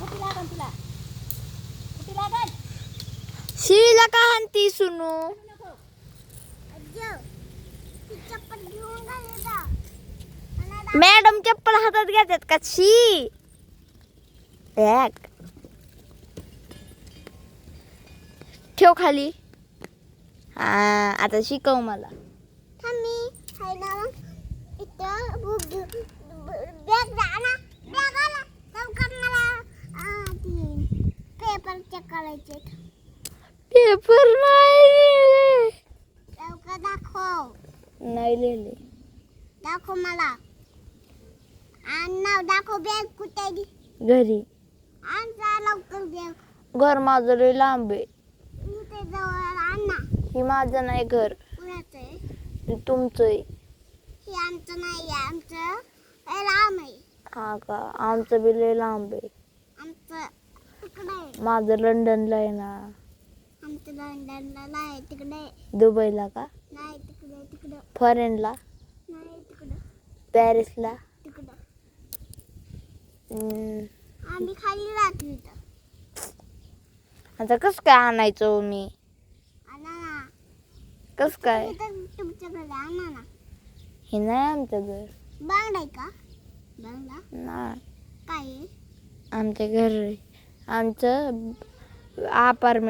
लागन का हंती सुनू. मॅडम चप्पल हातात घेतात का? शी. एक ठेव खाली. हा आता शिकव मला थांबी हाय ना इथं बुक घेऊ बॅग जा ना बॅग आला लवकर मला आ, ती पेपर चेक करायचे पेपर नाही. लवकर दाखव. नाही लिहिले. दाखव मला. आणि नाव दाखव बॅग कुठे आहे ती? घरी. आण जा लवकर बॅग. घर माझं लय लांब आहे. इथे जवळ आण ना. ही माझं नाही घर. कुणाचं आहे? हे तुमचं आहे. हे आमचं नाही आहे. आमचं हे लांब आहे. हा का? आमचं बी लय लांब आहे. माझं लंडनला आहे ना. आमचं लंडनला नाही तिकडे. दुबईला का? नाही तिकडे तिकडं. फॉरेनला? नाही तिकडं. पॅरिसला? तिकडं. हम्म. आम्ही खाली राहतो इथं. आता कसं काय आणायचं हो मी? आणा ना. कसं काय? इथं तुमच्याकडे आणा ना. हे नाही आमचं घर. बांगड आहे का? बांगडा? नाही. काय आहे? आमचं घर. आहे. आमचं अपार्टमेंट